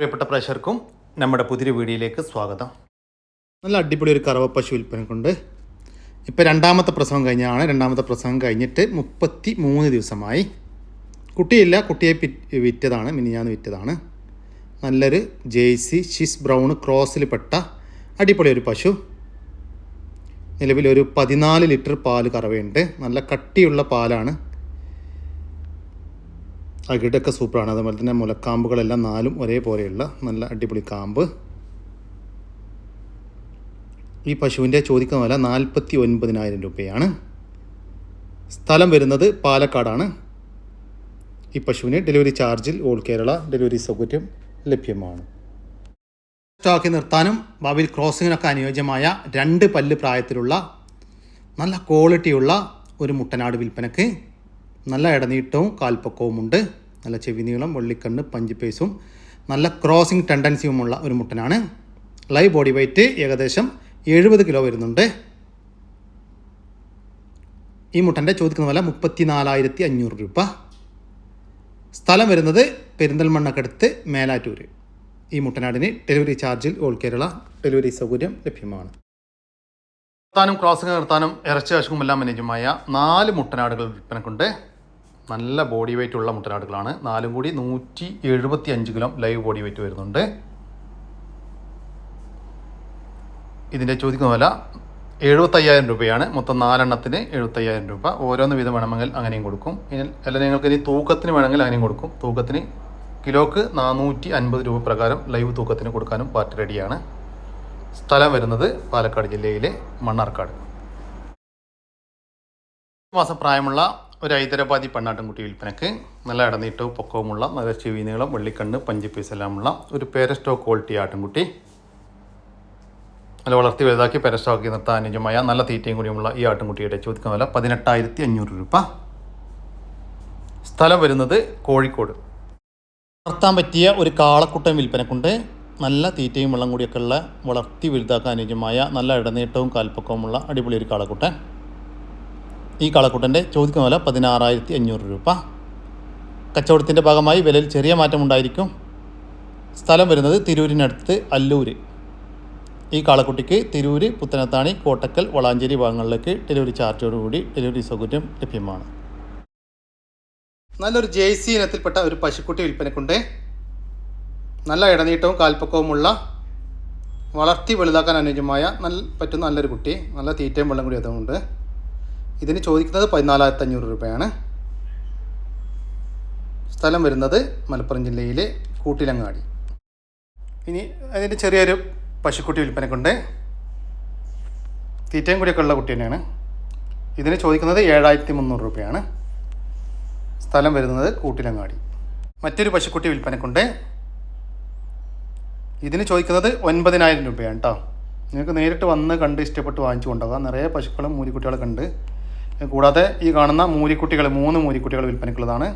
പ്രിയപ്പെട്ട പ്രേക്ഷകർക്കും നമ്മുടെ പുതിയ വീഡിയോയിലേക്ക് സ്വാഗതം. നല്ല അടിപൊളി ഒരു കറവപ്പശു പശു വിൽപ്പനക്കുണ്ട് ഇപ്പോൾ രണ്ടാമത്തെ പ്രസവം കഴിഞ്ഞാണ്. രണ്ടാമത്തെ പ്രസവം കഴിഞ്ഞിട്ട് മുപ്പത്തി മൂന്ന് ദിവസമായി. കുട്ടിയില്ല. കുട്ടിയെ വിറ്റതാണ്. മിനിഞ്ഞാന്ന് വിറ്റതാണ്. നല്ലൊരു ജേഴ്സി ഷിസ് ബ്രൗൺ ക്രോസിൽ പെട്ട അടിപൊളി ഒരു പശു. നിലവിൽ ഒരു പതിനാല് ലിറ്റർ പാൽ കറവയുണ്ട്. നല്ല കട്ടിയുള്ള പാലാണ്. അകിടൊക്കെ സൂപ്പറാണ്. അതുപോലെ തന്നെ മുലക്കാമ്പുകളെല്ലാം നാലും ഒരേപോലെയുള്ള നല്ല അടിപൊളി കാമ്പ്. ഈ പശുവിന്റെ ചോദിക്കുന്ന വില നാൽപ്പത്തി ഒൻപതിനായിരം രൂപയാണ്. സ്ഥലം വരുന്നത് പാലക്കാടാണ്. ഈ പശുവിന് ഡെലിവറി ചാർജിൽ ഓൾ കേരള ഡെലിവറി സൗകര്യം ലഭ്യമാണ്. സ്റ്റോക്കി നിർത്താനും ഭാവിയിൽ ക്രോസിങ്ങിനൊക്കെ അനുയോജ്യമായ രണ്ട് പല്ല് പ്രായത്തിലുള്ള നല്ല ക്വാളിറ്റിയുള്ള ഒരു മുട്ടനാട് വിൽപ്പനക്ക് നല്ല ഇടനീട്ടവും കാൽപ്പക്കവുമുണ്ട്. നല്ല ചെവി നീളം പഞ്ച് പഞ്ചിപ്പേസും നല്ല ക്രോസിംഗ് ടെൻഡൻസിയുമുള്ള ഒരു മുട്ടനാണ്. ലൈവ് ബോഡി വെയ്റ്റ് ഏകദേശം എഴുപത് കിലോ വരുന്നുണ്ട്. ഈ മുട്ടന്റെ ചോദിക്കുന്ന വില മുപ്പത്തി നാലായിരത്തി അഞ്ഞൂറ് രൂപ. സ്ഥലം വരുന്നത് പെരിന്തൽമണ്ണക്കടുത്ത് മേലാറ്റൂർ ഈ മുട്ടനാടിന് ഡെലിവറി ചാർജിൽ ഓൾ കേരള ഡെലിവറി സൗകര്യം ലഭ്യമാണ്. നിർത്താനും ക്രോസിംഗ് നിർത്താനും ഇറച്ചി വശവുമെല്ലാം അനുജമായ നാല് മുട്ടനാടുകൾ വിൽപ്പനക്കുണ്ട്. നല്ല ബോഡി വെയിറ്റ് ഉള്ള മുട്ടനാടുകളാണ്. നാലും കൂടി നൂറ്റി എഴുപത്തി അഞ്ച് കിലോ ലൈവ് ബോഡി വെയിറ്റ് വരുന്നുണ്ട്. ഇതിന്റെ ചോദിക്കുന്ന വില എഴുപത്തയ്യായിരം രൂപയാണ്. മൊത്തം നാലെണ്ണത്തിന് എഴുപത്തയ്യായിരം രൂപ. ഓരോന്ന് വീതം വേണമെങ്കിൽ അങ്ങനെയും കൊടുക്കും. അല്ല നിങ്ങൾക്ക് ഇനി തൂക്കത്തിന് വേണമെങ്കിൽ അങ്ങനെയും കൊടുക്കും. തൂക്കത്തിന് കിലോക്ക് നാനൂറ്റി അൻപത് രൂപ പ്രകാരം ലൈവ് തൂക്കത്തിന് കൊടുക്കാനും പാർട്ടി റെഡിയാണ്. സ്ഥലം വരുന്നത് പാലക്കാട് ജില്ലയിലെ മണ്ണാർക്കാട്. മാസം പ്രായമുള്ള ഒരു ഹൈദരാബാദി പെണ്ണാട്ടിൻകുട്ടി വിൽപ്പനക്ക് നല്ല ഇടനീട്ടവും പൊക്കവുമുള്ള നല്ല ചെവി നീളം വെള്ളിക്കണ്ണ് പഞ്ചിപ്പീസ് എല്ലാമുള്ള ഒരു പേരസ്റ്റോ ക്വാളിറ്റി ആട്ടുംകുട്ടി നല്ല വളർത്തി വലുതാക്കി പെരസ്റ്റോക്കി നിർത്താൻ അനുജമായ നല്ല തീറ്റയും കൂടിയുമുള്ള ഈ ആട്ടുംകുട്ടിയുടെ ചോദിക്കുന്ന വില പതിനെട്ടായിരത്തി അഞ്ഞൂറ് രൂപ. സ്ഥലം വരുന്നത് കോഴിക്കോട്. വളർത്താൻ പറ്റിയ ഒരു കാളക്കുട്ടൻ വിൽപ്പനക്കുണ്ട്. നല്ല തീറ്റയും വെള്ളം കൂടിയൊക്കെ ഉള്ള വളർത്തി വലുതാക്കാൻ അനുജമായ നല്ല ഇടനീട്ടവും കാൽപ്പക്കവുമുള്ള അടിപൊളി ഒരു കാളക്കുട്ടൻ. ഈ കളക്കൂട്ടന്റെ ചോദിക്കുന്ന വില പതിനാറായിരത്തി അഞ്ഞൂറ് രൂപ. കച്ചവടത്തിന്റെ ഭാഗമായി വിലയിൽ ചെറിയ മാറ്റമുണ്ടായിരിക്കും. സ്ഥലം വരുന്നത് തിരൂരിനടുത്ത് അല്ലൂർ ഈ കാളക്കുട്ടിക്ക് തിരൂർ പുത്തനത്താണി കോട്ടക്കൽ വളാഞ്ചേരി ഭാഗങ്ങളിലേക്ക് ഡെലിവറി ചാർജോടുകൂടി ഡെലിവറി സൗകര്യം ലഭ്യമാണ്. നല്ലൊരു ജെ സി ഇനത്തിൽപ്പെട്ട ഒരു പശുക്കുട്ടി വിൽപ്പനക്കുണ്ട്. നല്ല ഇടനീട്ടവും കാൽപ്പക്കവുമുള്ള വളർത്തി വലുതാക്കാൻ അനുയോജ്യമായ നല്ല പറ്റുന്ന നല്ലൊരു കുട്ടി. നല്ല തീറ്റയും വെള്ളം കൂടി അതുകൊണ്ട് ഇതിന് ചോദിക്കുന്നത് പതിനാലായിരത്തി അഞ്ഞൂറ് രൂപയാണ്. സ്ഥലം വരുന്നത് മലപ്പുറം ജില്ലയിലെ കൂട്ടിലങ്ങാടി. ഇനി അതിന്റെ ചെറിയൊരു പശുക്കുട്ടി വിൽപ്പനക്കുണ്ട്. തീറ്റയും കൂടിയൊക്കെ ഉള്ള കുട്ടി തന്നെയാണ്. ഇതിന് ചോദിക്കുന്നത് ഏഴായിരത്തി മുന്നൂറ് രൂപയാണ്. സ്ഥലം വരുന്നത് കൂട്ടിലങ്ങാടി. മറ്റൊരു പശുക്കുട്ടി വിൽപ്പനക്കുണ്ട്. ഇതിന് ചോദിക്കുന്നത് ഒൻപതിനായിരം രൂപയാണ് കേട്ടോ നിങ്ങൾക്ക് നേരിട്ട് വന്ന് കണ്ട് ഇഷ്ടപ്പെട്ട് വാങ്ങിച്ചു കൊണ്ടുപോകാം. നിറയെ പശുക്കളും മൂലിക്കുട്ടികളൊക്കെ ഉണ്ട്. കൂടാതെ ഈ കാണുന്ന മൂരിക്കുട്ടികൾ മൂന്ന് മൂരിക്കുട്ടികൾ വിൽപ്പനയ്ക്കുള്ളതാണ്.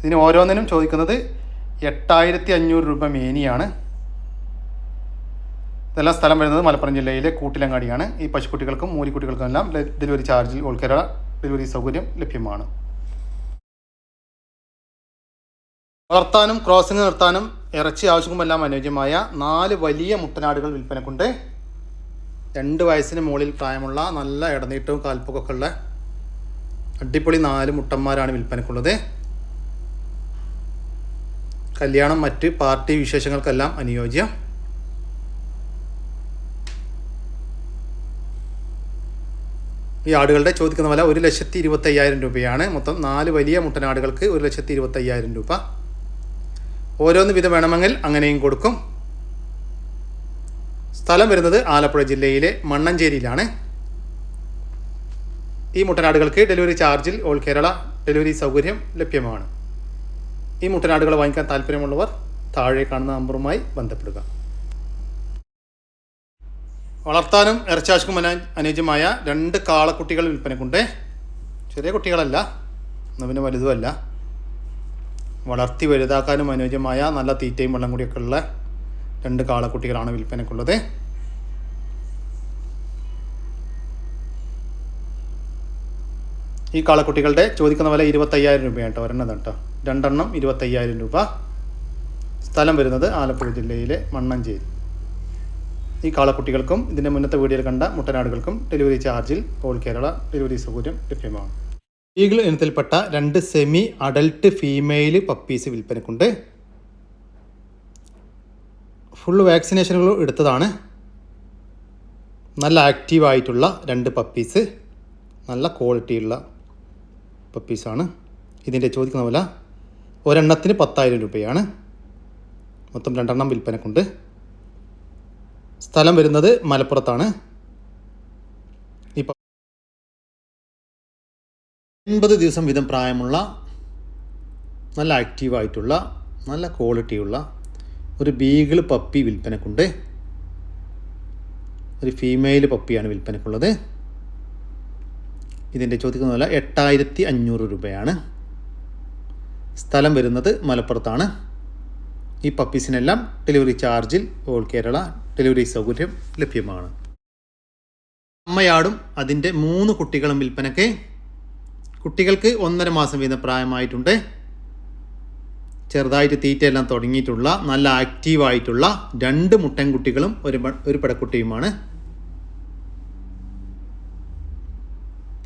ഇതിന് ഓരോന്നിനും ചോദിക്കുന്നത് എട്ടായിരത്തി അഞ്ഞൂറ് രൂപ മേനിയാണ്. ഇതെല്ലാം സ്ഥലം വരുന്നത് മലപ്പുറം ജില്ലയിലെ കൂട്ടിലങ്ങാടിയാണ്. ഈ പശുക്കുട്ടികൾക്കും മൂരിക്കുട്ടികൾക്കും എല്ലാം ഡെലിവറി ചാർജിൽ ഓൾ ഡെലിവറി സൗകര്യം ലഭ്യമാണ്. വളർത്താനും ക്രോസിംഗ് നിർത്താനും ഇറച്ചി ആവശ്യക്കുമെല്ലാം അനുയോജ്യമായ നാല് വലിയ മുട്ടനാടുകൾ വിൽപ്പനക്കുണ്ട്. രണ്ട് വയസ്സിന് മുകളിൽ പ്രായമുള്ള നല്ല ഇടനീട്ടവും കാൽപ്പൊക്കെ ഉള്ള അടിപൊളി നാല് മുട്ടന്മാരാണ് വിൽപ്പനക്കുള്ളത്. കല്യാണം മറ്റ് പാർട്ടി വിശേഷങ്ങൾക്കെല്ലാം അനുയോജ്യം. ഈ ആടുകളുടെ ചോദിക്കുന്ന വില ഒരു ലക്ഷത്തി ഇരുപത്തി അയ്യായിരം രൂപയാണ്. മൊത്തം നാല് വലിയ മുട്ടനാടുകൾക്ക് ഒരു ലക്ഷത്തി ഇരുപത്തി അയ്യായിരം രൂപ. ഓരോന്ന് വിധം വേണമെങ്കിൽ അങ്ങനെയും കൊടുക്കും. സ്ഥലം വരുന്നത് ആലപ്പുഴ ജില്ലയിലെ മണ്ണഞ്ചേരിയിലാണ്. ഈ മുട്ടനാടുകൾക്ക് ഡെലിവറി ചാർജിൽ ഓൾ കേരള ഡെലിവറി സൗകര്യം ലഭ്യമാണ്. ഈ മുട്ടനാടുകൾ വാങ്ങിക്കാൻ താല്പര്യമുള്ളവർ താഴെ കാണുന്ന നമ്പറുമായി ബന്ധപ്പെടുക. വളർത്താനും ഇറച്ചാശുക്കും അനുയോജ്യമായ രണ്ട് കാളക്കുട്ടികൾ വിൽപ്പനക്കുണ്ട്. ചെറിയ കുട്ടികളല്ല എന്നാൽ വലുതുമല്ല. വളർത്തി വലുതാക്കാനും അനുയോജ്യമായ നല്ല തീറ്റയും വെള്ളം കൂടിയൊക്കെ ഉള്ള രണ്ട് കാളക്കുട്ടികളാണ് വിൽപ്പനക്കുള്ളത്. ഈ കാളക്കുട്ടികളുടെ ചോദിക്കുന്ന വില ഇരുപത്തയ്യായിരം രൂപയാണ് കേട്ടോ ഒരെണ്ണം കേട്ടോ രണ്ടെണ്ണം ഇരുപത്തയ്യായിരം രൂപ സ്ഥലം വരുന്നത് ആലപ്പുഴ ജില്ലയിലെ മണ്ണഞ്ചേരി. ഈ കാളക്കുട്ടികൾക്കും ഇതിന്റെ മുന്നത്തെ വീഡിയോയിൽ കണ്ട മുട്ടനാടുകൾക്കും ഡെലിവറി ചാർജിൽ ഓൾ കേരള ഡെലിവറി സൗകര്യം ലഭ്യമാണ്. ഈഗിൾ ഇനത്തിൽപ്പെട്ട രണ്ട് സെമി അഡൽട്ട് ഫീമെയിൽ പപ്പീസ് വിൽപ്പനക്കുണ്ട്. ഫുൾ വാക്സിനേഷനുകൾ എടുത്തതാണ്. നല്ല ആക്റ്റീവായിട്ടുള്ള രണ്ട് പപ്പീസ്. നല്ല ക്വാളിറ്റിയുള്ള പപ്പീസാണ് ഇതിന്റെ ചോദിക്കുന്ന വില ഒരെണ്ണത്തിന് പത്തായിരം രൂപയാണ്. മൊത്തം രണ്ടെണ്ണം വിൽപ്പനക്കുണ്ട് സ്ഥലം വരുന്നത് മലപ്പുറത്താണ്. ഈ പ- എൺപത് ദിവസം വീതം പ്രായമുള്ള നല്ല ആക്റ്റീവായിട്ടുള്ള നല്ല ക്വാളിറ്റിയുള്ള ഒരു ബീഗിൾ പപ്പി വിൽപ്പനക്കുണ്ട് ഒരു ഫീമെയിൽ പപ്പിയാണ് വിൽപ്പനക്കുള്ളത്. ഇതിന്റെ ചോദിക്കുന്ന വില എട്ടായിരത്തി അഞ്ഞൂറ് രൂപയാണ്. സ്ഥലം വരുന്നത് മലപ്പുറത്താണ്. ഈ പപ്പീസിനെല്ലാം ഡെലിവറി ചാർജിൽ ഓൾ കേരള ഡെലിവറി സൗകര്യം ലഭ്യമാണ്. അമ്മയാടും അതിന്റെ മൂന്ന് കുട്ടികളും വിൽപ്പനയ്ക്ക്. കുട്ടികൾക്ക് ഒന്നര മാസം വീതം പ്രായമായിട്ടുണ്ട്. ചെറുതായിട്ട് തീറ്റയെല്ലാം തുടങ്ങിയിട്ടുള്ള നല്ല ആക്റ്റീവായിട്ടുള്ള രണ്ട് മുട്ടൻകുട്ടികളും ഒരു ഒരു പടക്കുട്ടിയുമാണ്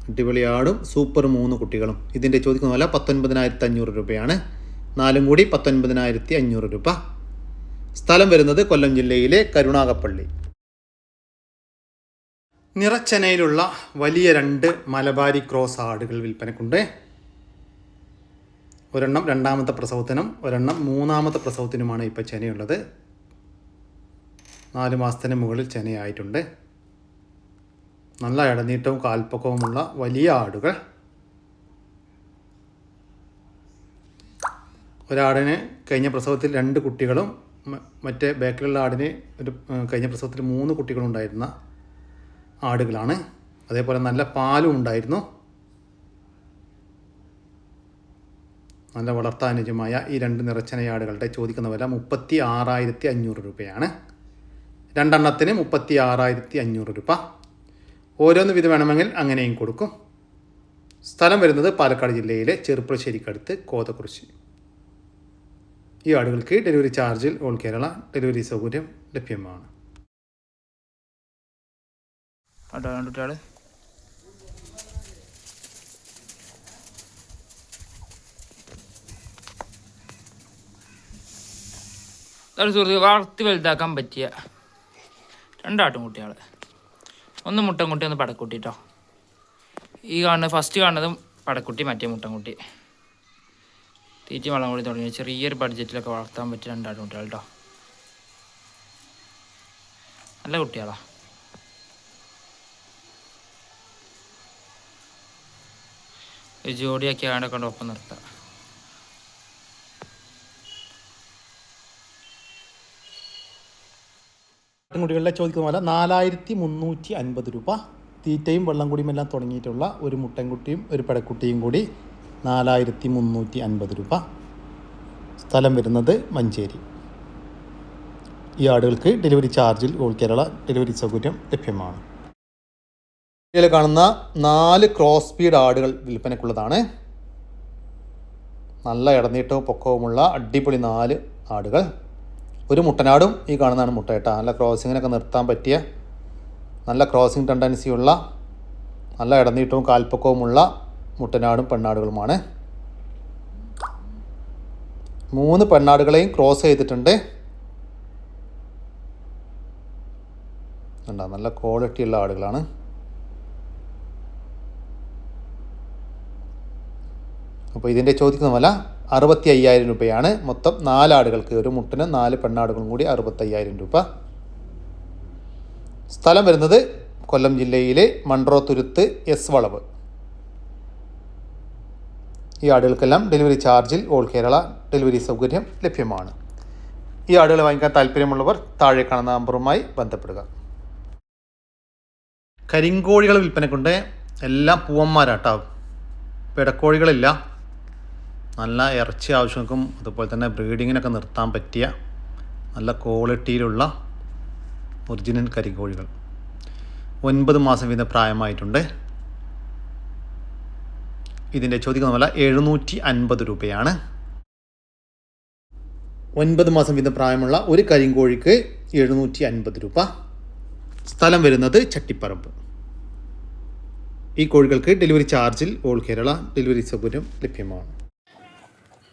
അടിപൊളി ആടും സൂപ്പർ മൂന്ന് കുട്ടികളും. ഇതിന്റെ ചോദിക്കുന്ന പോലെ പത്തൊൻപതിനായിരത്തി അഞ്ഞൂറ് രൂപയാണ്. നാലും കൂടി പത്തൊൻപതിനായിരത്തി അഞ്ഞൂറ് രൂപ. സ്ഥലം വരുന്നത് കൊല്ലം ജില്ലയിലെ കരുണാകപ്പള്ളി നിറച്ചനയിലുള്ള വലിയ രണ്ട് മലബാരി ക്രോസ് ആടുകൾ വിൽപ്പനക്കുണ്ട്. ഒരെണ്ണം രണ്ടാമത്തെ പ്രസവത്തിനും ഒരെണ്ണം മൂന്നാമത്തെ പ്രസവത്തിനുമാണ് ഇപ്പോൾ ചെനയുള്ളത്. നാല് മാസത്തിന് മുകളിൽ ചെനയായിട്ടുണ്ട്. നല്ല ഇടനീട്ടവും കാൽപ്പക്കവുമുള്ള വലിയ ആടുകൾ. ഒരാടിന് കഴിഞ്ഞ പ്രസവത്തിൽ രണ്ട് കുട്ടികളും മറ്റേ ബാക്കിലുള്ള ആടിന് ഒരു കഴിഞ്ഞ പ്രസവത്തിൽ മൂന്ന് കുട്ടികളുണ്ടായിരുന്ന ആടുകളാണ്. അതേപോലെ നല്ല പാലും ഉണ്ടായിരുന്നു. നല്ല വളർത്താനുജമായ ഈ രണ്ട് നിറച്ചനയാടുകളുടെ ചോദിക്കുന്ന വില മുപ്പത്തി ആറായിരത്തി അഞ്ഞൂറ് രൂപയാണ്. രണ്ടെണ്ണത്തിന് മുപ്പത്തി ആറായിരത്തി അഞ്ഞൂറ് രൂപ. ഓരോന്ന് വിധം വേണമെങ്കിൽ അങ്ങനെയും കൊടുക്കും. സ്ഥലം വരുന്നത് പാലക്കാട് ജില്ലയിലെ ചെറുപ്പുളശ്ശേരിക്കടുത്ത് കോതക്കുറിശി ഈ ആടുകൾക്ക് ഡെലിവറി ചാർജിൽ ഓൾ കേരള ഡെലിവറി സൗകര്യം ലഭ്യമാണ്. അതാണ് സുഹൃത്ത് വളർത്തി വലുതാക്കാൻ പറ്റിയ രണ്ടാട്ടും കുട്ടികൾ ഒന്ന് മുട്ടൻകുട്ടി ഒന്ന് പടക്കുട്ടി കേട്ടോ ഈ കാണുന്നത് ഫസ്റ്റ് കാണുന്നതും പടക്കുട്ടി മറ്റേ മുട്ടൻകുട്ടി. തീറ്റി വളം കൂടി തുടങ്ങി. ചെറിയൊരു ബഡ്ജറ്റിലൊക്കെ വളർത്താൻ പറ്റിയ രണ്ടാണ് കുട്ടികൾ കേട്ടോ നല്ല കുട്ടികളാ. ജോഡിയാക്കി ആടെ കൊണ്ട് ഒപ്പം നിർത്താം. ആട്ടിൻകുട്ടികളുടെ ചോദിക്കുന്ന പോലെ നാലായിരത്തി മുന്നൂറ്റി അൻപത് രൂപ തീറ്റയും വെള്ളം കുടിയും എല്ലാം തുടങ്ങിയിട്ടുള്ള ഒരു മുട്ടൻകുട്ടിയും ഒരു പെടക്കുട്ടിയും കൂടി നാലായിരത്തി മുന്നൂറ്റി അൻപത് രൂപ. സ്ഥലം വരുന്നത് മഞ്ചേരി. ഈ ആടുകൾക്ക് ഡെലിവറി ചാർജിൽ ഓൾ കേരള ഡെലിവറി സൗകര്യം ലഭ്യമാണ്. ഇതിൽ കാണുന്ന നാല് ക്രോസ് സ്പീഡ് ആടുകൾ വിൽപ്പനക്കുള്ളതാണ് നല്ല ഇടനീട്ടവും പൊക്കവുമുള്ള അടിപൊളി നാല് ആടുകൾ. ഒരു മുട്ടനാടും ഈ കാണുന്നതാണ് മുട്ടയിട്ട നല്ല ക്രോസിങ്ങിനൊക്കെ നിർത്താൻ പറ്റിയ നല്ല ക്രോസിങ് ടെൻഡൻസിയുള്ള നല്ല ഇടനീട്ടവും കാൽപ്പക്കവുമുള്ള മുട്ടനാടും പെണ്ണാടുകളുമാണ്. മൂന്ന് പെണ്ണാടുകളെയും ക്രോസ് ചെയ്തിട്ടുണ്ട്. കണ്ടോ നല്ല ക്വാളിറ്റിയുള്ള ആടുകളാണ്. അപ്പോൾ ഇതിന്റെ ചോദിക്കുന്ന വില അറുപത്തി അയ്യായിരം രൂപയാണ്. മൊത്തം നാലാടുകൾക്ക് ഒരു മുട്ടിന് നാല് പെണ്ണാടുകളും കൂടി അറുപത്തയ്യായിരം രൂപ. സ്ഥലം വരുന്നത് കൊല്ലം ജില്ലയിലെ മൺട്രോത്തുരുത്ത് എസ് വളവ്. ഈ ആടുകൾക്കെല്ലാം ഡെലിവറി ചാർജിൽ ഓൾ കേരള ഡെലിവറി സൗകര്യം ലഭ്യമാണ്. ഈ ആടുകൾ വാങ്ങിക്കാൻ താല്പര്യമുള്ളവർ താഴെ കാണുന്ന നമ്പറുമായി ബന്ധപ്പെടുക. കരിങ്കോഴികൾ വിൽപ്പനക്കുണ്ട് എല്ലാം പൂവന്മാരാട്ടോ. പിടക്കോഴികളില്ല. നല്ല ഇറച്ചി ആവശ്യങ്ങൾക്കും അതുപോലെ തന്നെ ബ്രീഡിങ്ങിനൊക്കെ നിർത്താൻ പറ്റിയ നല്ല ക്വാളിറ്റിയിലുള്ള ഒറിജിനൽ കരിങ്കോഴികൾ. ഒൻപത് മാസം വീതം പ്രായമായിട്ടുണ്ട്. ഇതിന്റെ ചോദിക്കുന്ന വില എഴുന്നൂറ്റി അൻപത് രൂപയാണ്. ഒൻപത് മാസം വീതം പ്രായമുള്ള ഒരു കരിങ്കോഴിക്ക് എഴുന്നൂറ്റി അൻപത് രൂപ. സ്ഥലം വരുന്നത് ചട്ടിപ്പറമ്പ്. ഈ കോഴികൾക്ക് ഡെലിവറി ചാർജിൽ ഓൾ കേരള ഡെലിവറി സൗകര്യം ലഭ്യമാണ്.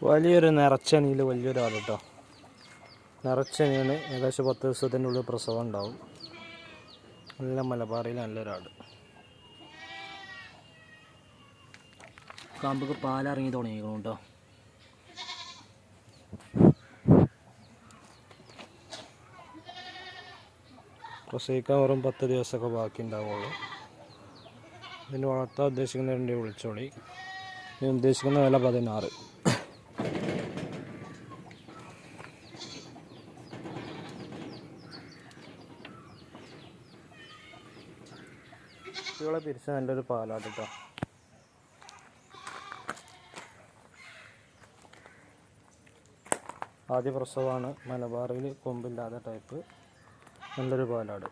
വലിയൊരു നിറച്ചണിയിൽ വലിയൊരു ആൾ കേട്ടോ. നിറച്ചണിയാണ് ഏകദേശം പത്ത് ദിവസത്തിന്റെ ഉള്ളിൽ പ്രസവം ഉണ്ടാവും. നല്ല മലബാറിയിൽ നല്ലൊരാട് കാമ്പൊക്കെ പാലിറങ്ങി തുടങ്ങിയിരിക്കണം കേട്ടോ. പ്രസവിക്കാൻ വെറും പത്ത് ദിവസമൊക്കെ ബാക്കി ഉണ്ടാവുള്ളൂ. ഇതിന് വളർത്താൻ ഉദ്ദേശിക്കുന്നവരുണ്ട് വിളിച്ചോളി. ഞാൻ ഉദ്ദേശിക്കുന്ന വില പതിനാറ്. കുട്ടികളെ പിരിച്ച നല്ലൊരു പാലാട്ട് കേട്ടോ ആദ്യ പ്രസവമാണ് മലബാറിൽ കൊമ്പില്ലാത്ത ടൈപ്പ് നല്ലൊരു പാലാട്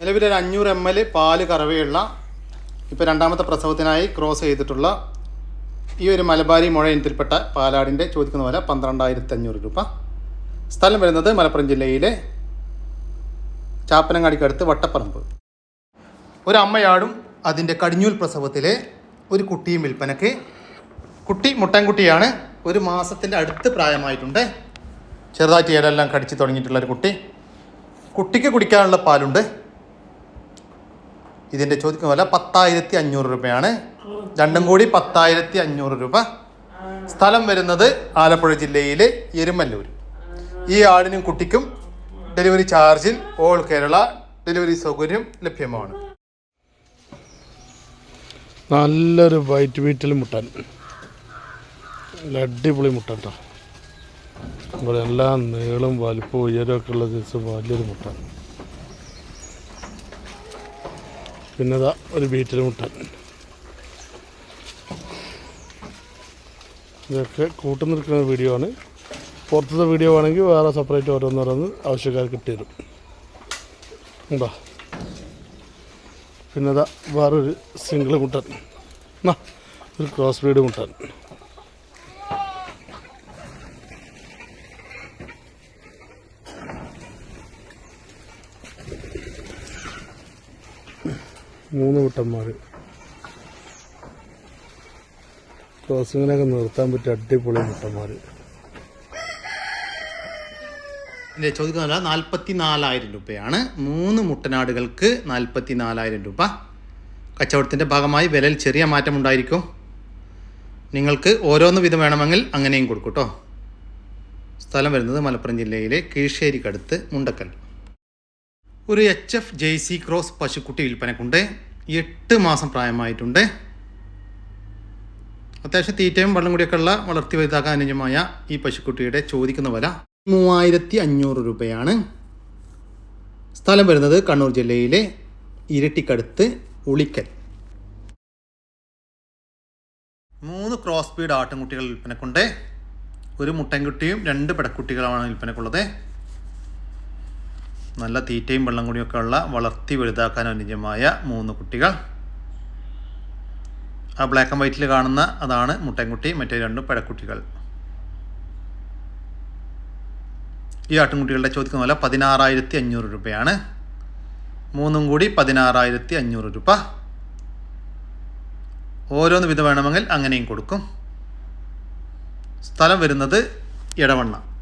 നിലവിൽ ഒരു അഞ്ഞൂറ് എം എൽ പാൽ കറവയുള്ള ഇപ്പോൾ രണ്ടാമത്തെ പ്രസവത്തിനായി ക്രോസ് ചെയ്തിട്ടുള്ള ഈ ഒരു മലബാരി മുഴ ഇനത്തിൽപ്പെട്ട പാലാടിന്റെ ചോദിക്കുന്ന വില പന്ത്രണ്ടായിരത്തി അഞ്ഞൂറ് രൂപ. സ്ഥലം വരുന്നത് മലപ്പുറം ജില്ലയിലെ ചാപ്പനങ്ങാടിക്കടുത്ത് വട്ടപ്പറമ്പ്. ഒരു അമ്മയാടും അതിന്റെ കടിഞ്ഞൂൽ പ്രസവത്തിലെ ഒരു കുട്ടിയും വിൽപ്പനക്ക് കുട്ടി മുട്ടൻകുട്ടിയാണ്. ഒരു മാസത്തിന്റെ അടുത്ത് പ്രായമായിട്ടുണ്ട്. ചെറുതായിട്ട് ഏടെല്ലാം കടിച്ചു തുടങ്ങിയിട്ടുള്ള ഒരു കുട്ടി. കുട്ടിക്ക് കുടിക്കാനുള്ള പാലുണ്ട്. ഇതിന്റെ ചോദിക്കുന്ന വില പത്തായിരത്തി അഞ്ഞൂറ് രൂപയാണ്. രണ്ടും കൂടി പത്തായിരത്തി അഞ്ഞൂറ് രൂപ. സ്ഥലം വരുന്നത് ആലപ്പുഴ ജില്ലയിലെ എരുമല്ലൂർ. ഈ ആടിനും കുട്ടിക്കും ഡെലിവറി ചാർജിൽ ഓൾ കേരള ഡെലിവറി സൗകര്യം ലഭ്യമാണ്. നല്ലൊരു വൈറ്റ് വീറ്റിൽ മുട്ടൻ. അടിപൊളി കേട്ടോ ഇവിടെ എല്ലാം നീളം വലിപ്പവും ഉയരമൊക്കെ ഉള്ള ദിവസം വലിയൊരു മുട്ടൻ. പിന്നെ ഒരു വീട്ടിൽ മുട്ടൻ. ഇതൊക്കെ കൂട്ടു നിൽക്കുന്ന വീഡിയോ ആണ്. പുറത്തത്തെ വീഡിയോ ആണെങ്കിൽ വേറെ സെപ്പറേറ്റ് ഓരോന്നോരോന്ന് ആവശ്യക്കാർക്ക് ഇട്ടുതരും ഉണ്ടോ പിന്നെ അതാ വേറൊരു സിംഗിൾ മുട്ടൻ. എന്നാ ഒരു ക്രോസ് ബ്രീഡ് മുട്ടൻ. മൂന്ന് മുട്ടന്മാർ ക്രോസിങ്ങിനൊക്കെ നിർത്താൻ പറ്റിയ അടിപൊളി മുട്ടന്മാർ ഇതിന്റെ ചോദിക്കുന്ന നാൽപ്പത്തി നാലായിരം രൂപയാണ്. മൂന്ന് മുട്ടനാടുകൾക്ക് നാൽപ്പത്തി നാലായിരം രൂപ. കച്ചവടത്തിന്റെ ഭാഗമായി വിലയിൽ ചെറിയ മാറ്റമുണ്ടായിരിക്കും നിങ്ങൾക്ക് ഓരോന്ന് വിധം വേണമെങ്കിൽ അങ്ങനെയും കൊടുക്കും കേട്ടോ സ്ഥലം വരുന്നത് മലപ്പുറം ജില്ലയിലെ കീഴ്ശ്ശേരിക്കടുത്ത് മുണ്ടക്കൽ. ഒരു H F J C cross പശുക്കുട്ടി വിൽപ്പനക്കുണ്ട്. എട്ട് മാസം പ്രായമായിട്ടുണ്ട്. അത്യാവശ്യം തീറ്റയും വെള്ളം കൂടിയൊക്കെ ഉള്ള വളർത്തി വലുതാക്കാൻ അനുജമായ ഈ പശുക്കുട്ടിയുടെ ചോദിക്കുന്ന വില മൂവായിരത്തി അഞ്ഞൂറ് രൂപയാണ്. സ്ഥലം വരുന്നത് കണ്ണൂർ ജില്ലയിലെ ഇരട്ടിക്കടുത്ത് ഉളിക്കൽ. മൂന്ന് ക്രോസ് ബീഡ് ആട്ടിൻകുട്ടികൾ വിൽപ്പനക്കുണ്ട്. ഒരു മുട്ടൻകുട്ടിയും രണ്ട് പെടക്കുട്ടികളാണ് വിൽപ്പനക്കുള്ളത്. നല്ല തീറ്റയും വെള്ളം കൂടിയൊക്കെ ഉള്ള വളർത്തി വലുതാക്കാൻ അനുജമായ മൂന്ന് കുട്ടികൾ. ആ ബ്ലാക്ക് ആൻഡ് വൈറ്റിൽ കാണുന്ന അതാണ് മുട്ടൻകുട്ടി മറ്റേ രണ്ടും പഴക്കുട്ടികൾ. ഈ ആട്ടിൻകുട്ടികളുടെ ചോദിക്കുന്ന പോലെ പതിനാറായിരത്തി അഞ്ഞൂറ് രൂപയാണ്. മൂന്നും കൂടി പതിനാറായിരത്തി അഞ്ഞൂറ് രൂപ. ഓരോന്ന് വിധം വേണമെങ്കിൽ അങ്ങനെയും കൊടുക്കും. സ്ഥലം വരുന്നത് ഇടവണ്ണ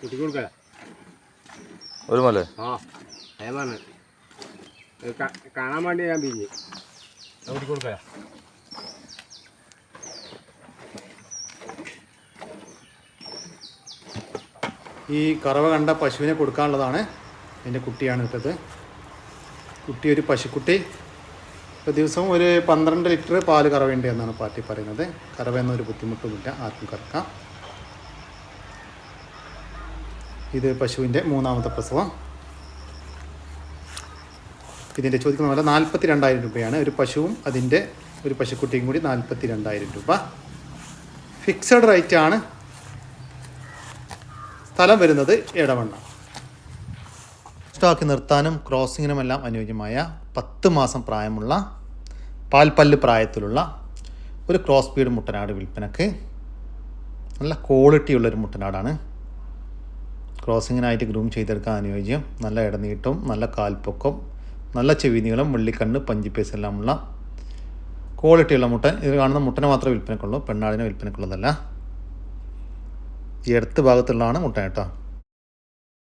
കുട്ടി കൊടുക്കല ഒരു മല ആ കാണാൻ വേണ്ടി ഞാൻ പിരിഞ്ഞ്. കുട്ടി കൊടുക്കല ഈ കറവ കണ്ട പശുവിനെ കൊടുക്കാനുള്ളതാണ് എന്റെ കുട്ടിയാണ് ഇട്ടത്. കുട്ടി ഒരു പശുക്കുട്ടി. ദിവസവും ഒരു പന്ത്രണ്ട് ലിറ്റർ പാൽ കറവേണ്ടി എന്നാണ് പാർട്ടി പറയുന്നത്. കറവ ഒരു ബുദ്ധിമുട്ടുമില്ല ആർക്കും കറക്കാം. ഇത് പശുവിന്റെ മൂന്നാമത്തെ പ്രസവം. ഇതിന്റെ ചോദിക്കുന്ന പോലെ നാൽപ്പത്തി രണ്ടായിരം രൂപയാണ്. ഒരു പശുവും അതിന്റെ ഒരു പശുക്കുട്ടിയും കൂടി നാൽപ്പത്തി രണ്ടായിരം രൂപ. ഫിക്സഡ് റേറ്റ് ആണ്. സ്ഥലം വരുന്നത് ഇടവണ്ണ സ്റ്റോക്ക് നിർത്താനും ക്രോസിങ്ങിനുമെല്ലാം അനുയോജ്യമായ പത്ത് മാസം പ്രായമുള്ള പാൽപ്പല്ല് പ്രായത്തിലുള്ള ഒരു ക്രോസ് ബീഡ് മുട്ടനാട് വിൽപ്പനക്ക് നല്ല ക്വാളിറ്റി ക്വാളിറ്റിയുള്ളൊരു മുട്ടനാടാണ്. ക്രോസിങ്ങിനായിട്ട് ഗ്രൂം ചെയ്തെടുക്കാൻ അനുയോജ്യം. നല്ല ഇടനീട്ടവും നല്ല കാൽപ്പൊക്കം നല്ല ചെവി നീളം വെള്ളിക്കണ്ണ് പഞ്ചിപ്പേസ് എല്ലാമുള്ള ക്വാളിറ്റിയുള്ള മുട്ടൻ ഇത് കാണുന്ന മുട്ടനെ മാത്രമേ വിൽപ്പനക്കുള്ളൂ പെണ്ണാടിനെ വിൽപ്പനക്കുള്ളതല്ല. ഈ അടുത്ത ഭാഗത്തുള്ളതാണ് മുട്ടൻ കേട്ടോ.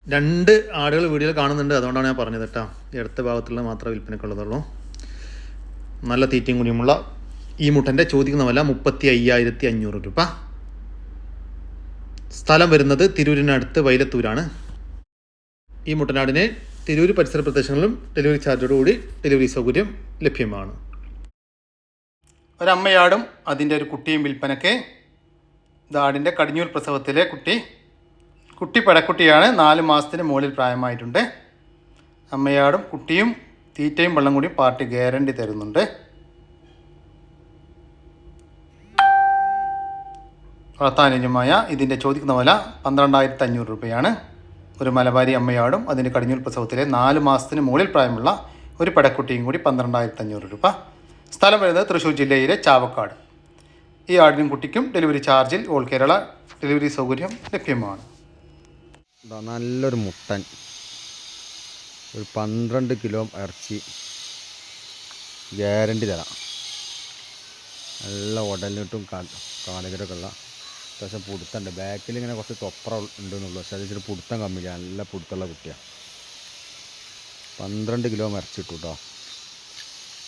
രണ്ട് ആടുകൾ വീഡിയോയിൽ കാണുന്നുണ്ട്. അതുകൊണ്ടാണ് ഞാൻ പറഞ്ഞത് കേട്ടോ. ഈ അടുത്ത ഭാഗത്തുള്ളത് മാത്രമേ വിൽപ്പനക്കുള്ളതുള്ളൂ നല്ല തീറ്റയും കുടിയുമുള്ള ഈ മുട്ടന്റെ ചോദിക്കുന്ന വില മുപ്പത്തി അയ്യായിരത്തി അഞ്ഞൂറ് രൂപ. സ്ഥലം വരുന്നത് തിരൂരിനടുത്ത് വൈലത്തൂരാണ്. ഈ മുട്ടനാടിന് തിരൂർ പരിസര പ്രദേശങ്ങളിലും ഡെലിവറി ചാർജോടുകൂടി ഡെലിവറി സൗകര്യം ലഭ്യമാണ്. ഒരമ്മയാടും അതിന്റെ ഒരു കുട്ടിയും വിൽപ്പനയ്ക്ക്. ഇതാടിന്റെ കടിഞ്ഞൂർ പ്രസവത്തിലെ കുട്ടി. കുട്ടി പടക്കുട്ടിയാണ് നാല് മാസത്തിന് മുകളിൽ പ്രായമായിട്ടുണ്ട്. അമ്മയാടും കുട്ടിയും തീറ്റയും വെള്ളം കൂടി പാർട്ടി ഗ്യാരണ്ടി തരുന്നുണ്ട്. വളർത്താനുജമായ ഇതിന്റെ ചോദിക്കുന്ന വില പന്ത്രണ്ടായിരത്തി അഞ്ഞൂറ് രൂപയാണ്. ഒരു മലബാരി അമ്മയാടും അതിന്റെ കടിഞ്ഞൂൽ പ്രസവത്തിലെ നാല് മാസത്തിന് മുകളിൽ പ്രായമുള്ള ഒരു പടക്കുട്ടിയും കൂടി പന്ത്രണ്ടായിരത്തി അഞ്ഞൂറ് രൂപ. സ്ഥലം വരുന്നത് തൃശ്ശൂർ ജില്ലയിലെ ചാവക്കാട്. ഈ ആടിനും കുട്ടിക്കും ഡെലിവറി ചാർജിൽ ഓൾ കേരള ഡെലിവറി സൗകര്യം ലഭ്യമാണ്. ഇതാ നല്ലൊരു മുട്ടൻ. ഒരു പന്ത്രണ്ട് കിലോ ഇറച്ചി. ഗ്യാരണ്ടി തരാം. നല്ല ഉടലിട്ടും കാലകരൊക്കെ ഉള്ള. അത്യാവശ്യം പുടുത്തുണ്ട്. ബാക്കിൽ ഇങ്ങനെ കുറച്ച് തൊപ്ര ഉണ്ടെന്നുള്ളൂ. പക്ഷേ അത് ഇച്ചിരി പുടുത്തം കമ്മില്ല നല്ല പുടുത്തുള്ള കുട്ടിയാണ് പന്ത്രണ്ട് കിലോ ഇറച്ചിട്ടു കേട്ടോ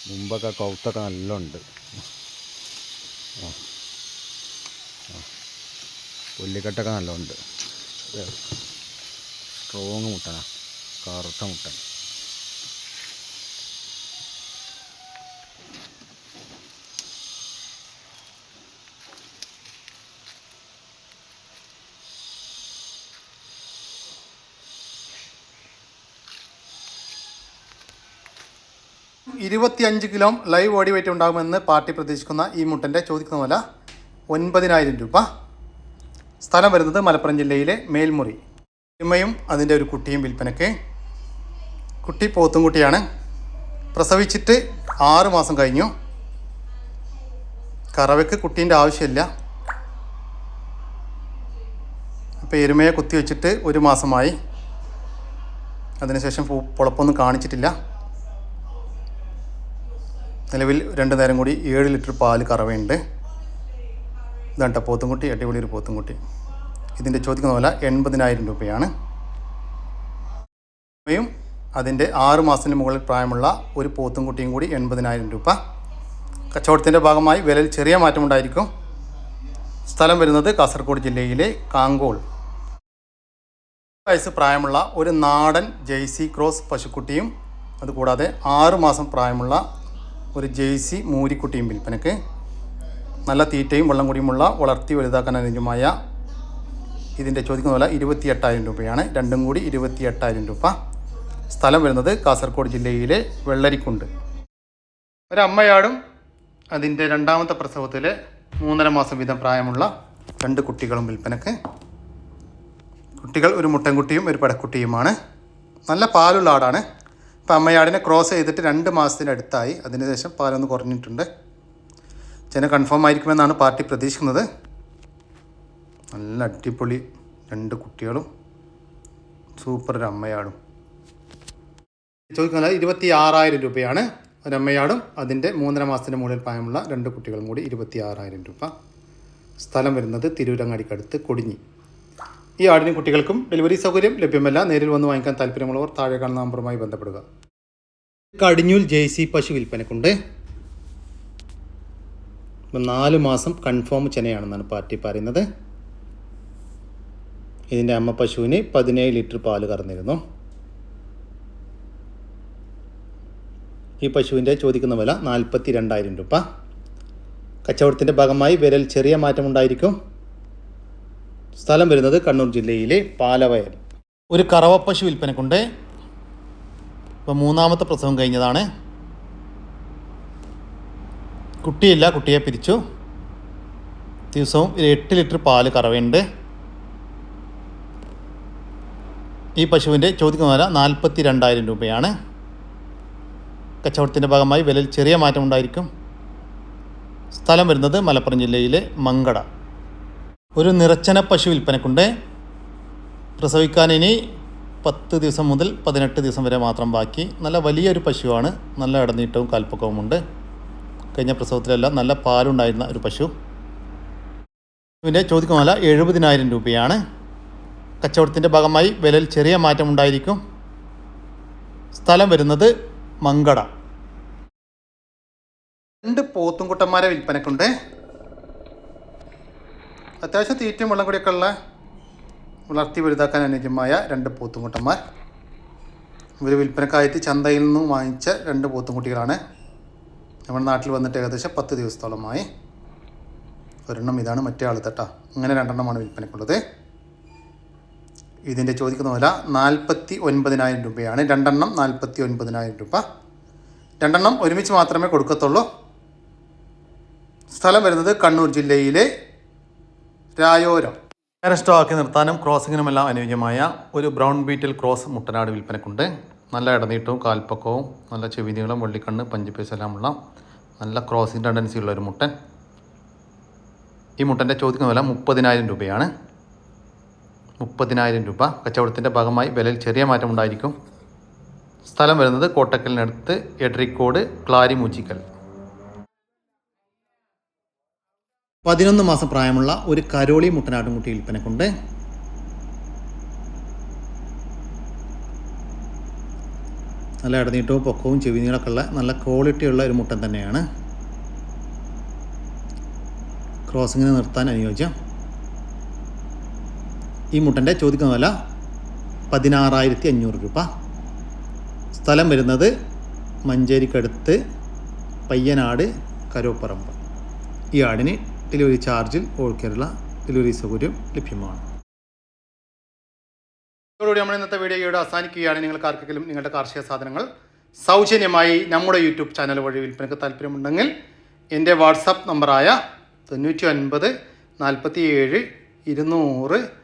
മുമ്പൊക്കെ കൗത്തൊക്കെ നല്ല ഉണ്ട് പുല്ലിക്കെട്ടൊക്കെ നല്ല സ്ട്രോങ് മുട്ടനാ. കറുത്ത മുട്ടൻ. ഇരുപത്തിയഞ്ച് കിലോ ലൈവ് ബോഡി വെയിറ്റ് ഉണ്ടാകുമെന്ന് പാർട്ടി പ്രതീക്ഷിക്കുന്ന ഈ മുട്ടന്റെ ചോദിക്കുന്ന വില ഒൻപതിനായിരം രൂപ. സ്ഥലം വരുന്നത് മലപ്പുറം ജില്ലയിലെ മേൽമുറി. എമ്മയും അതിന്റെ ഒരു കുട്ടിയും വിൽപ്പനയ്ക്ക് കുട്ടി പോത്തും കുട്ടിയാണ്. പ്രസവിച്ചിട്ട് ആറ് മാസം കഴിഞ്ഞു. കറവയ്ക്ക് കുട്ടീന്റെ ആവശ്യമില്ല. അപ്പോൾ എരുമയെ കുത്തി വെച്ചിട്ട് ഒരു മാസമായി. അതിനുശേഷം പുളപ്പൊന്നും കാണിച്ചിട്ടില്ല. നിലവിൽ രണ്ട് നേരം കൂടി ഏഴ് ലിറ്റർ പാൽ കറവയുണ്ട്. ഇതാണ്ട പോത്തുംകുട്ടി അടിപൊളി ഒരു പോത്തുംകുട്ടി ഇതിന്റെ ചോദിക്കുന്ന വില എൺപതിനായിരം രൂപയാണ്. യും അതിന്റെ ആറ് മാസത്തിന് മുകളിൽ പ്രായമുള്ള ഒരു പോത്തും കുട്ടിയും കൂടി എൺപതിനായിരം രൂപ. കച്ചവടത്തിന്റെ ഭാഗമായി വിലയിൽ ചെറിയ മാറ്റമുണ്ടായിരിക്കും സ്ഥലം വരുന്നത് കാസർഗോഡ് ജില്ലയിലെ കാങ്കോൾ. വയസ്സ് പ്രായമുള്ള ഒരു നാടൻ ജെയ്സി ക്രോസ് പശുക്കുട്ടിയും അതുകൂടാതെ ആറ് മാസം പ്രായമുള്ള ഒരു ജെയ്സി മൂരിക്കുട്ടിയും വിൽപ്പനക്ക് നല്ല തീറ്റയും വെള്ളം കുടിയുമുള്ള വളർത്തി വലുതാക്കാൻ അനുയോജ്യമായ ഇതിന്റെ ചോദിക്കുന്ന വില ഇരുപത്തി എട്ടായിരം രൂപയാണ്. രണ്ടും കൂടി ഇരുപത്തി എട്ടായിരം രൂപ. സ്ഥലം വരുന്നത് കാസർഗോഡ് ജില്ലയിലെ വെള്ളരിക്കുണ്ട്. ഒരമ്മയാടും അതിന്റെ രണ്ടാമത്തെ പ്രസവത്തിൽ മൂന്നര മാസം വീതം പ്രായമുള്ള രണ്ട് കുട്ടികളും വിൽപ്പനക്ക്. കുട്ടികൾ ഒരു മുട്ടൻകുട്ടിയും ഒരു പടക്കുട്ടിയുമാണ്. നല്ല പാലുള്ള ആടാണ്. ഇപ്പം അമ്മയാടിനെ ക്രോസ് ചെയ്തിട്ട് രണ്ട് മാസത്തിനടുത്തായി അതിനുശേഷം പാലൊന്ന് കുറഞ്ഞിട്ടുണ്ട്. ജന കൺഫേം ആയിരിക്കുമെന്നാണ് പാർട്ടി പ്രതീക്ഷിക്കുന്നത്. നല്ല അടിപൊളി രണ്ട് കുട്ടികളും സൂപ്പർ ഒരു അമ്മയാടും ചോദിക്കുന്നത് ഇരുപത്തി ആറായിരം രൂപയാണ്. ഒരമ്മയാടും. അതിന്റെ മൂന്നര മാസത്തിന് മുകളിൽ പ്രായമുള്ള രണ്ട് കുട്ടികളും കൂടി ഇരുപത്തി ആറായിരം രൂപ. സ്ഥലം വരുന്നത് തിരൂരങ്ങാടിക്കടുത്ത് കൊടിഞ്ഞി. ഈ ആടിന് കുട്ടികൾക്കും ഡെലിവറി സൗകര്യം ലഭ്യമല്ല. നേരിൽ വന്ന് വാങ്ങിക്കാൻ താല്പര്യമുള്ളവർ താഴെ കാണുന്ന നമ്പറുമായി ബന്ധപ്പെടുക. കടിഞ്ഞൂൽ ജെയ്സി പശു വിൽപ്പനക്കുണ്ട്. നാല് മാസം കൺഫേം ചെനയാണെന്നാണ് പാർട്ടി പറയുന്നത്. ഇതിന്റെ അമ്മ പശുവിന് പതിനേഴ് ലിറ്റർ പാൽ കറന്നിരുന്നു. ഈ പശുവിന്റെ ചോദിക്കുന്ന വില നാൽപ്പത്തി രണ്ടായിരം രൂപ. കച്ചവടത്തിന്റെ ഭാഗമായി വിരൽ ചെറിയ മാറ്റമുണ്ടായിരിക്കും. സ്ഥലം വരുന്നത് കണ്ണൂർ ജില്ലയിലെ പാലവയൽ. ഒരു കറവപ്പശു പശു വിൽപ്പനക്കുണ്ട്. ഇപ്പോൾ മൂന്നാമത്തെ പ്രസവം കഴിഞ്ഞതാണ്. കുട്ടിയില്ല കുട്ടിയെ പിരിച്ചു. ദിവസവും ഒരു എട്ട് ലിറ്റർ പാൽ കറവയുണ്ട്. ഈ പശുവിന്റെ ചോദിക്കുന്ന വില നാൽപ്പത്തി രണ്ടായിരം രൂപയാണ്. കച്ചവടത്തിന്റെ ഭാഗമായി വിലയിൽ ചെറിയ മാറ്റമുണ്ടായിരിക്കും സ്ഥലം വരുന്നത് മലപ്പുറം ജില്ലയിലെ മങ്കട. ഒരു നിറച്ചന പശു വിൽപ്പനക്കുണ്ട്. പ്രസവിക്കാൻ ഇനി പത്ത് ദിവസം മുതൽ പതിനെട്ട് ദിവസം വരെ മാത്രം ബാക്കി. നല്ല വലിയൊരു പശുവാണ്. നല്ല ഇടനീട്ടവും കാൽപ്പക്കവുമുണ്ട് കഴിഞ്ഞ പ്രസവത്തിലെല്ലാം നല്ല പാലുണ്ടായിരുന്ന ഒരു പശു. ഇതിന്റെ ചോദിക്കുന്ന വില എഴുപതിനായിരം രൂപയാണ്. കച്ചവടത്തിന്റെ ഭാഗമായി വിലയിൽ ചെറിയ മാറ്റം ഉണ്ടായിരിക്കും. സ്ഥലം വരുന്നത് മങ്കട. രണ്ട് പോത്തുംകുട്ടന്മാരെ വിൽപ്പനക്കുണ്ട്. അത്യാവശ്യം തീറ്റയും വെള്ളം കൂടിയൊക്കെ ഉള്ള വളർത്തി വലുതാക്കാൻ അനുയോജ്യമായ രണ്ട് പോത്തുംകുട്ടന്മാർ. ഇവർ വിൽപ്പനക്കായിട്ട് ചന്തയിൽ നിന്നും വാങ്ങിച്ച രണ്ട് പോത്തുംകുട്ടികളാണ്. നമ്മുടെ നാട്ടിൽ വന്നിട്ട് ഏകദേശം പത്ത് ദിവസത്തോളമായി. ഒരെണ്ണം ഇതാണ് മറ്റേ ആൾ തട്ടാ അങ്ങനെ രണ്ടെണ്ണമാണ് വിൽപ്പനക്കുള്ളത്. ഇതിന്റെ ചോദിക്കുന്ന വില നാൽപ്പത്തി ഒൻപതിനായിരം രൂപയാണ്. രണ്ടെണ്ണം നാൽപ്പത്തി ഒൻപതിനായിരം രൂപ. രണ്ടെണ്ണം ഒരുമിച്ച് മാത്രമേ കൊടുക്കത്തുള്ളൂ. സ്ഥലം വരുന്നത് കണ്ണൂർ ജില്ലയിലെ രായോരം. നേരെ നിർത്താനും ക്രോസിങ്ങിനുമെല്ലാം അനുയോജ്യമായ ഒരു ബ്രൗൺ ബീറ്റിൽ ക്രോസ് മുട്ടനാട് വിൽപ്പനക്കുണ്ട്. നല്ല ഇടനീട്ടവും കാൽപ്പക്കവും നല്ല ചെവിനീളം വെള്ളിക്കണ്ണ് പഞ്ചിപ്പേസ് എല്ലാമുള്ള നല്ല ക്രോസിങ് ടെൻഡൻസി ഉള്ള ഒരു മുട്ടൻ. ഈ മുട്ടന്റെ ചോദിക്കുന്ന വില മുപ്പതിനായിരം രൂപയാണ്. മുപ്പതിനായിരം രൂപ. കച്ചവടത്തിന്റെ ഭാഗമായി വിലയിൽ ചെറിയ മാറ്റം ഉണ്ടായിരിക്കും. സ്ഥലം വരുന്നത് കോട്ടക്കലിനടുത്ത് എഡ്രിക്കോട് ക്ലാരി മൂച്ചിക്കൽ പതിനൊന്ന് മാസം പ്രായമുള്ള ഒരു കരോളി മുട്ടനാട്ടുംകുട്ടി വിൽപ്പനക്കുണ്ട് നല്ല ഇടനീട്ടവും പൊക്കവും ചെവിനീളൊക്കെ ഉള്ള നല്ല ക്വാളിറ്റി ഉള്ള ഒരു മുട്ടൻ തന്നെയാണ്. ക്രോസിങ്ങിന് നിർത്താൻ അനുയോജ്യം. ഈ മുട്ടന്റെ ചോദിക്കുന്ന വില പതിനാറായിരത്തി അഞ്ഞൂറ് രൂപ. സ്ഥലം വരുന്നത് മഞ്ചേരിക്കടുത്ത് പയ്യനാട് കരോപ്പറമ്പ്. ഈ ആടിന് ഡെലിവറി ചാർജിൽ ഓൾ കേരള ഡെലിവറി സൗകര്യം ലഭ്യമാണ്. ഇതോടുകൂടി നമ്മൾ ഇന്നത്തെ വീഡിയോയുടെ അവസാനിക്കുകയാണ്. നിങ്ങൾക്ക് ആർക്കെങ്കിലും നിങ്ങളുടെ കാർഷിക സാധനങ്ങൾ സൗജന്യമായി നമ്മുടെ യൂട്യൂബ് ചാനൽ വഴി വിൽപ്പനയ്ക്ക് താല്പര്യമുണ്ടെങ്കിൽ എന്റെ വാട്സാപ്പ് നമ്പറായ തൊണ്ണൂറ്റി ഒൻപത് നാൽപ്പത്തി ഏഴ് ഇരുന്നൂറ്